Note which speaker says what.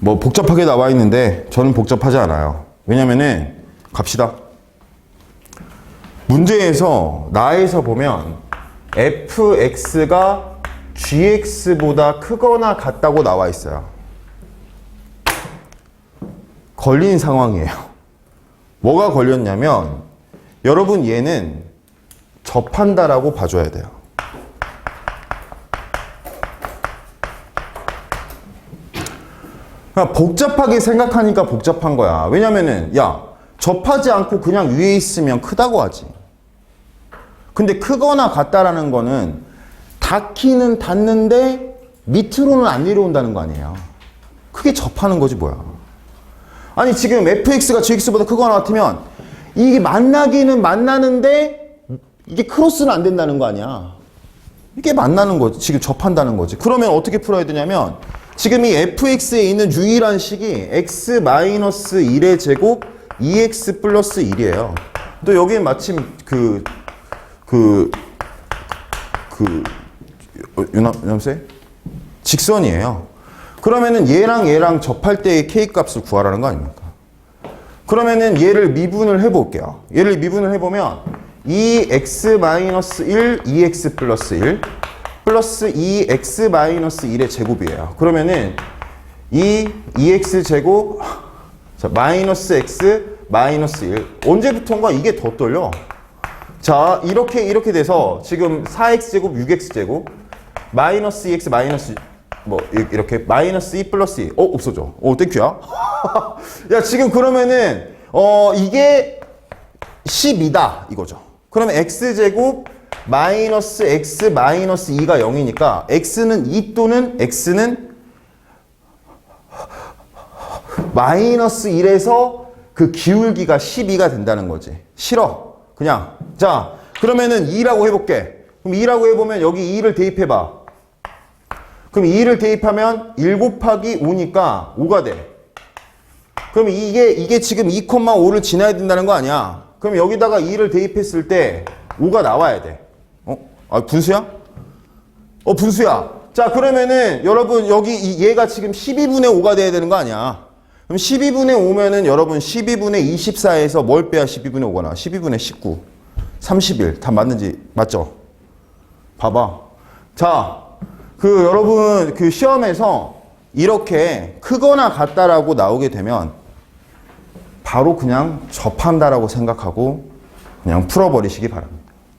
Speaker 1: 뭐 복잡하게 나와 있는데 저는 복잡하지 않아요. 왜냐면은 갑시다. 문제에서 나에서 보면 fx가 gx보다 크거나 같다고 나와 있어요. 걸린 상황이에요. 뭐가 걸렸냐면 여러분 얘는 접한다라고 봐줘야 돼요. 그러니까 복잡하게 생각하니까 복잡한 거야. 왜냐면은 야 접하지 않고 그냥 위에 있으면 크다고 하지. 근데 크거나 같다라는 거는 닿기는 닿는데 밑으로는 안 내려온다는 거 아니에요. 크게 접하는 거지 뭐야. 아니 지금 fx가 gx보다 크거나 같으면 이게 만나기는 만나는데 이게 크로스는 안 된다는 거 아니야. 이게 만나는 거지. 지금 접한다는 거지. 그러면 어떻게 풀어야 되냐면 지금 이 fx에 있는 유일한 식이 x-1의 제곱 2x 플러스 1이에요. 또 여기는 마침 그, 그, 그, 어, 유남, 유남쌤? 직선이에요. 그러면은 얘랑 얘랑 접할 때의 k 값을 구하라는 거 아닙니까? 그러면은 얘를 미분을 해볼게요. 얘를 미분을 해보면 2x-1, 2x 플러스 1 플러스 2x-1의 제곱이에요. 그러면은 이 2x 제곱 자, 마이너스 x 마이너스 1 언제부턴가 이게 더 떨려. 자 이렇게 이렇게 돼서 지금 4x 제곱 6x 제곱 마이너스 2x 마이너스 뭐 이- 이렇게 마이너스 2 플러스 2 어 없어져. 어 땡큐야. 야 지금 그러면은 어 이게 10이다 이거죠. 그러면 x제곱 마이너스 x 마이너스 2가 0이니까 x는 2 또는 x는 마이너스 1에서 그 기울기가 12가 된다는 거지. 싫어. 그냥. 자 그러면은 2라고 해볼게. 그럼 2라고 해보면 여기 2를 대입해봐. 그럼 2를 대입하면 1 곱하기 5니까 5가 돼. 그럼 이게 이게 지금 2,5를 지나야 된다는 거 아니야. 그럼 여기다가 2를 대입했을 때 5가 나와야 돼. 어? 아 분수야? 어 분수야. 자 그러면은 여러분 여기 이 얘가 지금 12분의 5가 돼야 되는 거 아니야? 그럼 12분의 5면은 여러분 12분의 24에서 뭘 빼야 12분의 5가 나와? 12분의 19 31 다 맞는지 맞죠? 봐봐. 자 그 여러분 그 시험에서 이렇게 크거나 같다라고 나오게 되면 바로 그냥 접한다라고 생각하고 그냥 풀어버리시기 바랍니다